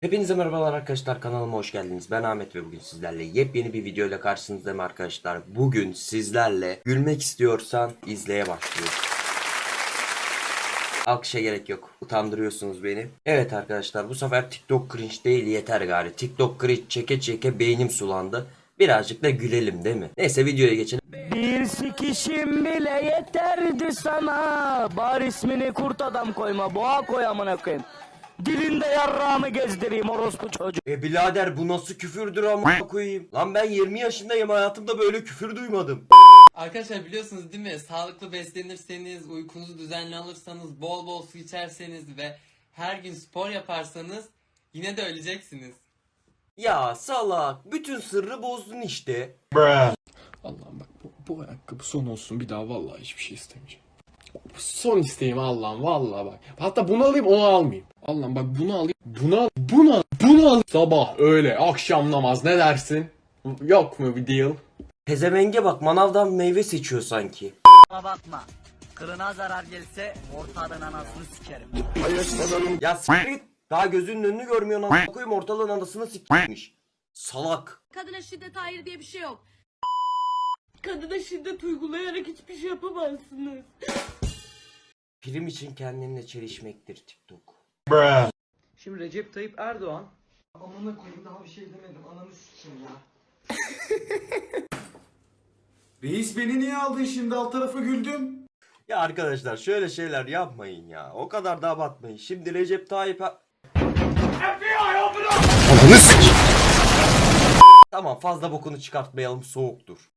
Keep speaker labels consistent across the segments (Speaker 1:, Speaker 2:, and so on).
Speaker 1: Hepinize merhabalar arkadaşlar kanalıma hoş geldiniz. Ben Ahmet ve bugün sizlerle yepyeni bir video ile karşınızdayım arkadaşlar. Bugün sizlerle gülmek istiyorsan izleye başlıyoruz. Alkışa gerek yok. Utandırıyorsunuz beni. Evet arkadaşlar bu sefer TikTok cringe değil yeter gari. TikTok cringe çeke çeke beynim sulandı. Birazcık da gülelim değil mi? Neyse videoya geçelim.
Speaker 2: Bir sikişim bile yeterdi sana. Bar ismini kurt adam koyma. Boğa koy amına koyayım. Dilinde yarrağımı gezdireyim orospu çocuğu.
Speaker 1: E birader bu nasıl küfürdür ama koyayım. Lan ben 20 yaşındayım hayatımda böyle küfür duymadım.
Speaker 3: Arkadaşlar biliyorsunuz değil mi? Sağlıklı beslenirseniz, uykunuzu düzenli alırsanız, bol bol su içerseniz ve her gün spor yaparsanız yine de öleceksiniz.
Speaker 1: Ya salak bütün sırrı bozdun işte.
Speaker 4: Allah'ım bak bu, bu ayakkabı son olsun bir daha vallahi hiçbir şey istemeyeceğim. Son isteğim Allah'ım vallahi bak. Hatta bunu alayım onu almayayım. Allah'ım bak bunu alayım. Bunu al. Bunu al. Bunu al. Sabah öğle akşam namaz ne dersin? Yok mu bir deal?
Speaker 1: Pezevenge bak manavdan meyve seçiyor sanki.
Speaker 2: Bana bakma. Kırına zarar gelse ortadan anasını sikerim.
Speaker 1: Ya s**t daha gözünün önünü görmüyorsun a**a koyayım ortalığın anasını s**tmiş. Salak.
Speaker 5: Kadına şiddet hayır diye bir şey yok. Kadına şiddet uygulayarak hiçbir şey yapamazsınız.
Speaker 1: Prim için kendinle çelişmektir TikTok.
Speaker 6: Şimdi Recep Tayyip Erdoğan Amına koyayım daha bir şey demedim ananı sikeyim ya.
Speaker 7: Reis beni niye aldın şimdi alt tarafı güldüm.
Speaker 1: Ya arkadaşlar şöyle şeyler yapmayın ya. O kadar da abartmayın. Şimdi Recep Tayyip Er- Tamam fazla bokunu çıkartmayalım soğuktur.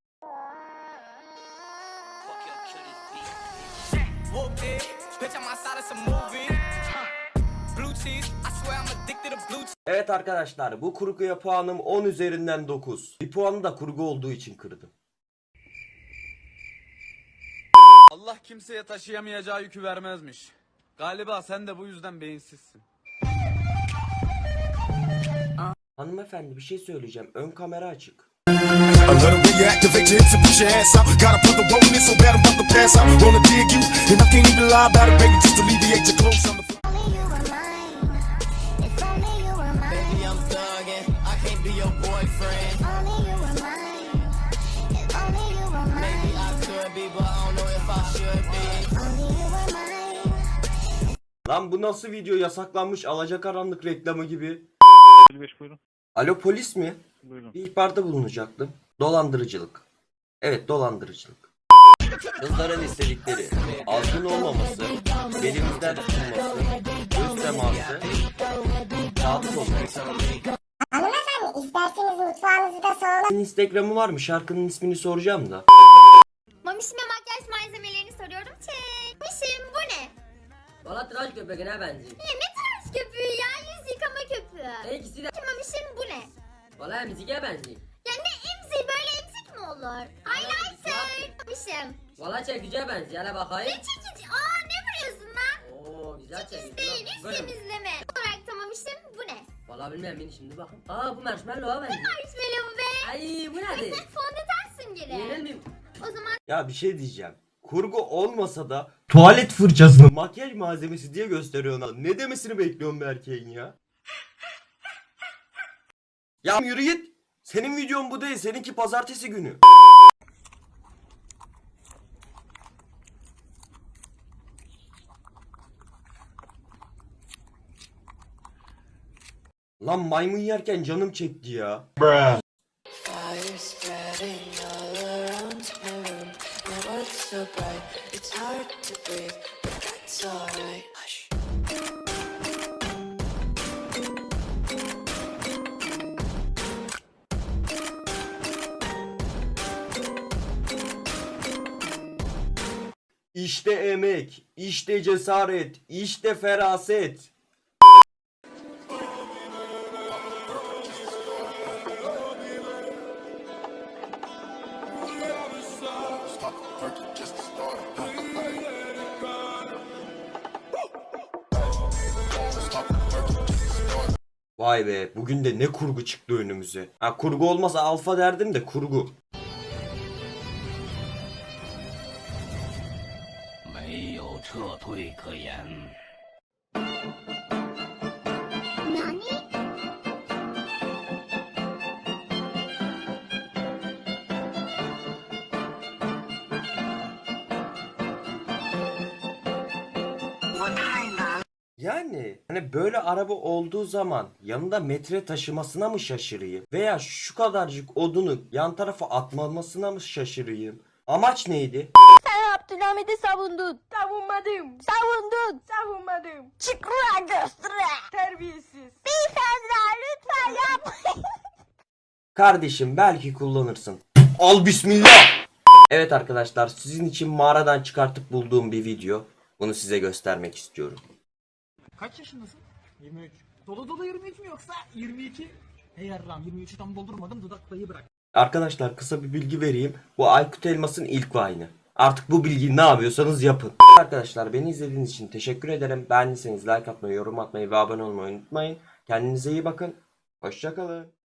Speaker 1: Evet arkadaşlar bu kurguya puanım 10 üzerinden 9. Bir puanı da kurgu olduğu için kırdım.
Speaker 8: Allah kimseye taşıyamayacağı yükü vermezmiş. Galiba sen de bu yüzden beyinsizsin.
Speaker 1: Hanımefendi bir şey söyleyeceğim. Ön kamera açık.
Speaker 9: A little reactivate your hips and put your ass out. Gotta put the roll in it so bad I'm about to pass out. Wanna dig you, and I can't even lie about it, baby. Just alleviate your clothes on the floor.
Speaker 10: Only you were mine. If only you were mine. Baby, I'm thugging. I can't be your boyfriend. Only you were mine. If only you were mine. Maybe I could be, but I don't know if I should be. Only you were mine.
Speaker 1: Lan bu nasıl video yasaklanmış alacakaranlık reklamı gibi.
Speaker 11: 55 buyurun.
Speaker 1: Alo polis mi?
Speaker 11: Buyurun.
Speaker 1: Bir ihbarda bulunacaktım. Dolandırıcılık. Evet dolandırıcılık. Kızların istedikleri azgın olmaması, belimizden tutulması, göz teması, sadık olması.
Speaker 10: Hanımefendi isterseniz mutfağınızı da.
Speaker 1: Senin Instagram'ı var mı? Şarkının ismini soracağım da.
Speaker 10: Mamişime makyaj malzemelerini soruyorum. Çek. Mamişim bu ne?
Speaker 5: Valla tıraş köpeğine benziyor.
Speaker 10: Ya ne tarz köpüğü ya? Yüz yıkama köpüğü.
Speaker 5: İkisi de
Speaker 10: Mamişim bu ne?
Speaker 5: valla emziğe benziyor.
Speaker 10: Olur? Highlighter. Mamişim.
Speaker 5: Valla çekiciye benziyor. Hele
Speaker 10: Ne
Speaker 5: bakayım.
Speaker 10: çekici? Aa ne vuruyorsun lan?
Speaker 5: Oo güzel
Speaker 10: Çekici
Speaker 5: çekici.
Speaker 10: değil, üst
Speaker 5: mi?
Speaker 10: temizleme. Olarak tamamışım bu ne?
Speaker 5: Valla bilmiyorum beni şimdi bakın. Aa bu marshmallow'a benziyor.
Speaker 10: Marshmallow be.
Speaker 5: Ay bu nedir?
Speaker 10: Sen fondöten süngeri.
Speaker 5: Yenir miyim?
Speaker 10: O zaman
Speaker 1: Ya bir şey diyeceğim. Kurgu olmasa da tuvalet fırçasını makyaj malzemesi diye gösteriyorsun. Ne demesini bekliyorum bir erkeğin ya? Ya yürü git. Senin videon bu değil. Seninki pazartesi günü. Lan maymun yerken canım çekti ya. İşte emek, işte cesaret, işte feraset. Vay be, bugün de ne kurgu çıktı önümüze. Ha kurgu olmasa alfa derdim de kurgu.
Speaker 2: 有撤退可言。
Speaker 10: 哪里
Speaker 1: ？Yani hani böyle araba olduğu zaman yanında metre taşımasına mı şaşırayım? Veya şu kadarcık odunu yan tarafa atmamasına mı şaşırayım? Amaç neydi?
Speaker 10: Abdülhamid'i savundun.
Speaker 5: Savunmadım.
Speaker 10: Savundun.
Speaker 5: Savunmadım.
Speaker 10: Çıkra göstere.
Speaker 5: Terbiyesiz.
Speaker 10: Beyefendiler lütfen yapmayın.
Speaker 1: Kardeşim belki kullanırsın. Al bismillah. Evet arkadaşlar sizin için mağaradan çıkartıp bulduğum bir video. Bunu size göstermek istiyorum.
Speaker 6: Kaç yaşındasın? 23. Dolu dolu 23 mü yoksa 22? Hey yarram 23'ü tam doldurmadım dudak payı bırak.
Speaker 1: Arkadaşlar kısa bir bilgi vereyim. Bu Aykut Elmas'ın ilk Vine'ı. Artık bu bilgiyi ne yapıyorsanız yapın. Arkadaşlar beni izlediğiniz için teşekkür ederim. Beğendiyseniz like atmayı, yorum atmayı ve abone olmayı unutmayın. Kendinize iyi bakın. Hoşçakalın.